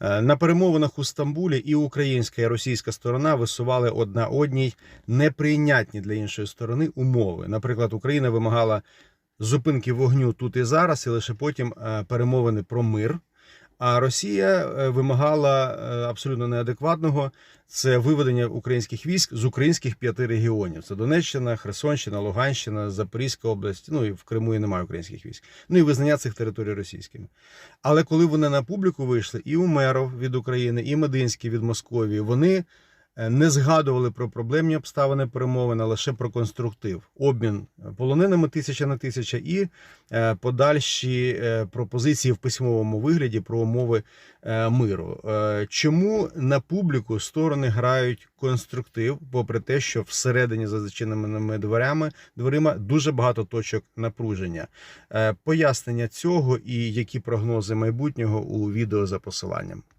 Е, На перемовинах у Стамбулі і українська і російська сторона висували одна одній неприйнятні для іншої сторони умови. Наприклад, Україна вимагала зупинки вогню тут і зараз, і лише потім е, перемовини про мир. А Росія е, вимагала е, абсолютно неадекватного це виведення українських військ з українських п'яти регіонів: це Донеччина, Херсонщина, Луганщина, Запорізька область. Ну і в Криму і немає українських військ. Ну і визнання цих територій російськими. Але коли вони на публіку вийшли, і Умеров від України, і Мединський від Московії, вони не згадували про проблемні обставини перемовин, а лише про конструктив, обмін полоненими тисяча на тисяча і е, подальші е, пропозиції в письмовому вигляді про умови е, миру. Е, Чому на публіку сторони грають конструктив, попри те, що всередині за зачиненими дверями дверима дуже багато точок напруження? Е, Пояснення цього і які прогнози майбутнього у відео за посиланням.